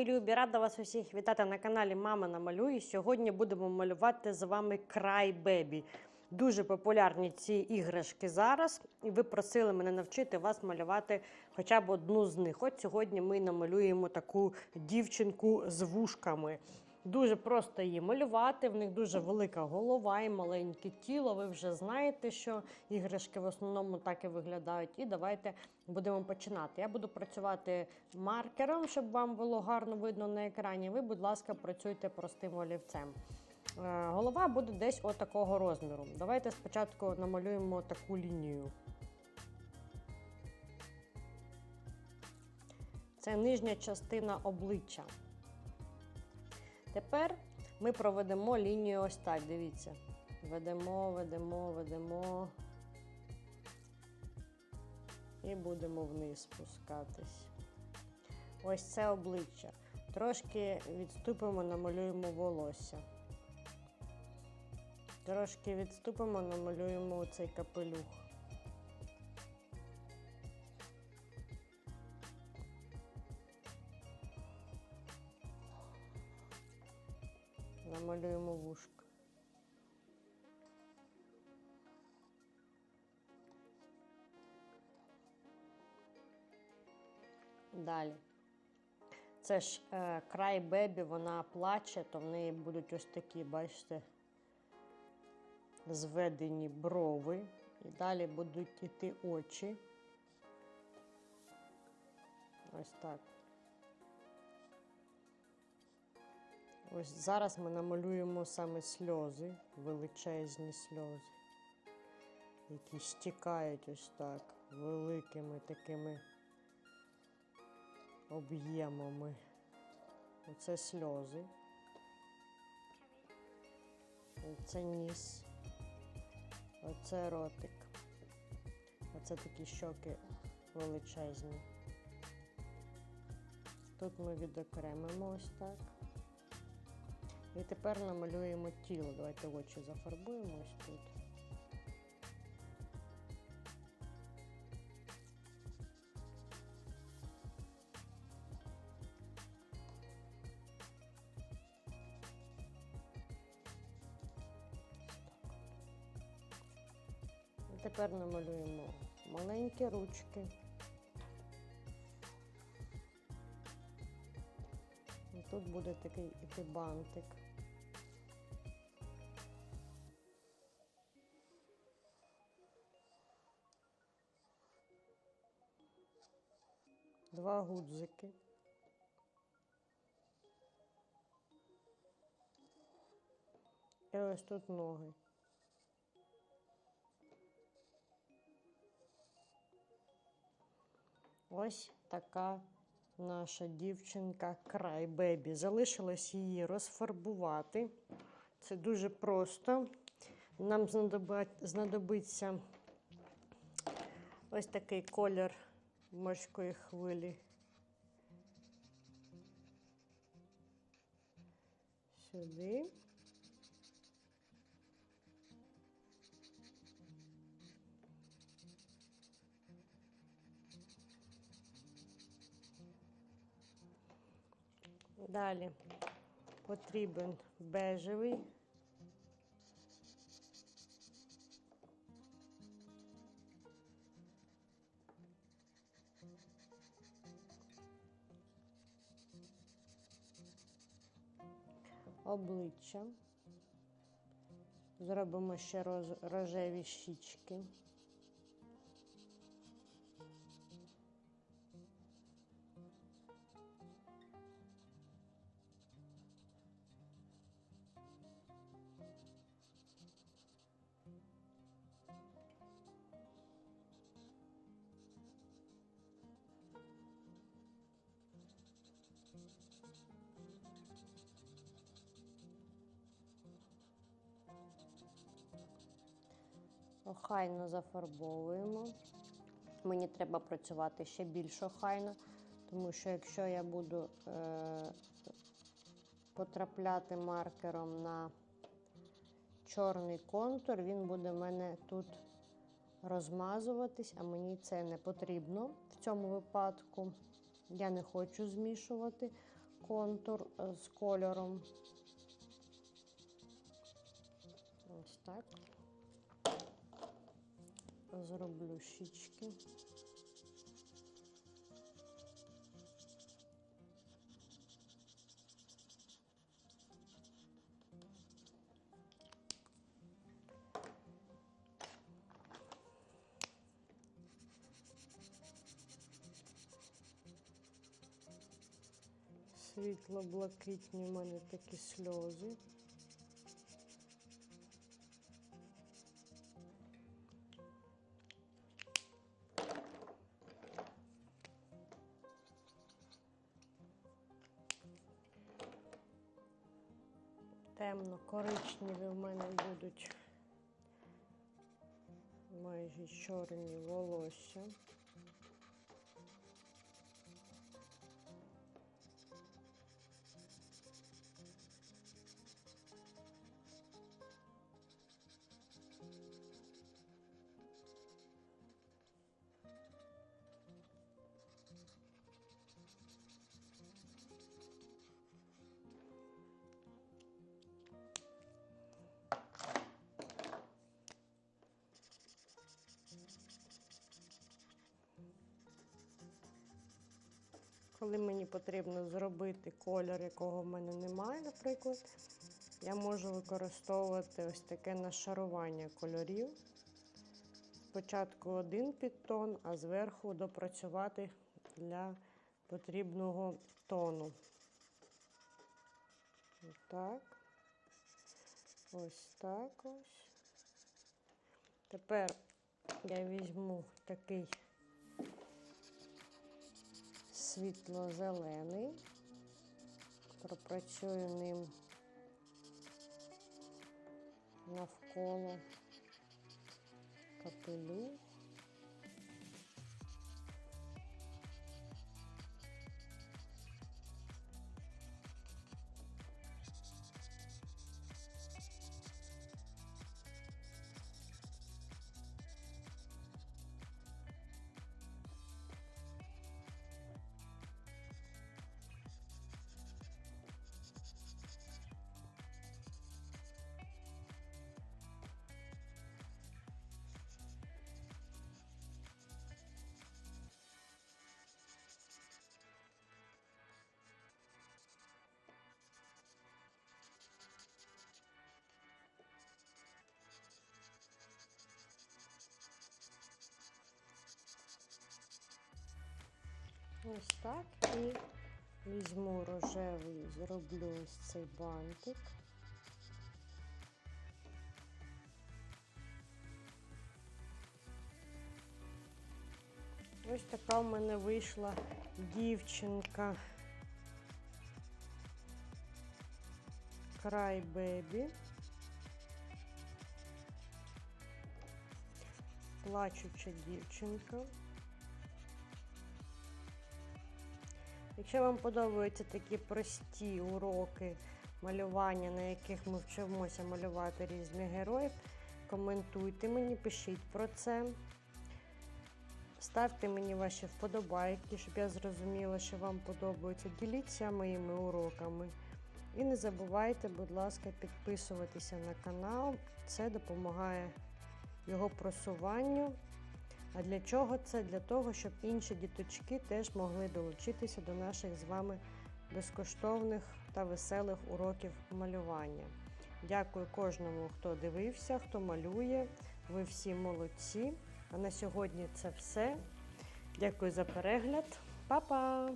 мої любі, рада вас усіх вітати на каналі Мама намалює. Сьогодні будемо малювати з вами край бебі. Дуже популярні ці іграшки зараз, і ви просили мене навчити вас малювати хоча б одну з них. От сьогодні ми намалюємо таку дівчинку з вушками. Дуже просто її малювати. В них дуже велика голова і маленьке тіло. Ви вже знаєте, що іграшки в основному так і виглядають. І давайте будемо починати. Я буду працювати маркером, щоб вам було гарно видно на екрані. Ви, будь ласка, працюйте простим олівцем. Е, Голова буде десь отакого розміру. Давайте спочатку намалюємо таку лінію. Це нижня частина обличчя. Тепер ми проведемо лінію ось так. Дивіться. Ведемо, ведемо, ведемо. І будемо вниз спускатись. Ось це обличчя. Трошки відступимо, намалюємо волосся. Трошки відступимо, намалюємо оцей капелюх. Намалюємо вушко. Далі. Це ж е, край бебі, вона плаче, то в неї будуть ось такі, бачите, зведені брови. І далі будуть йти очі. Ось так. Ось зараз ми намалюємо саме сльози, величезні сльози, які стікають ось так, великими такими об'ємами. Оце сльози. Оце ніс. Оце ротик. Оце такі щоки величезні. Тут ми відокремимо ось так. І тепер намалюємо тіло. Давайте очі зафарбуємо ось тут. Тепер намалюємо маленькі ручки. Тут буде такий іти бантик. Два гудзики. І ось тут ноги. Ось така наша дівчинка край бебі. Залишилось її розфарбувати. Це дуже просто. Нам знадобиться ось такий колір морської хвилі. Сюди. Далі потрібен бежевий. Обличчя. Зробимо ще рожеві щічки. Охайно зафарбовуємо. Мені треба працювати ще більш охайно, тому що якщо я буду е, потрапляти маркером на чорний контур, він буде в мене тут розмазуватись, а мені це не потрібно в цьому випадку. Я не хочу змішувати. контур е, з кольором. Ось так. Зроблю щічки. Світло-блакитні в мене такі сльози. Темно-коричневі в мене будуть майже чорні волосся. Коли мені потрібно зробити кольор, якого в мене немає, наприклад, я можу використовувати ось таке нашарування кольорів. Спочатку один підтон, а зверху допрацювати для потрібного тону. Так. Ось так ось. Тепер я візьму такий світло-зелений, пропрацюю ним навколо капелю. Ось так. І візьму рожевий, зроблю ось цей бантик. Ось така в мене вийшла дівчинка. Край бебі. Плачуча дівчинка. Якщо вам подобаються такі прості уроки малювання, на яких ми вчимося малювати різних героїв, коментуйте мені, пишіть про це. Ставте мені ваші вподобайки, щоб я зрозуміла, що вам подобається. Діліться моїми уроками. І не забувайте, будь ласка, підписуватися на канал. Це допомагає його просуванню. А для чого це? Для того, щоб інші діточки теж могли долучитися до наших з вами безкоштовних та веселих уроків малювання. Дякую кожному, хто дивився, хто малює. Ви всі молодці. А на сьогодні це все. Дякую за перегляд. Па-па!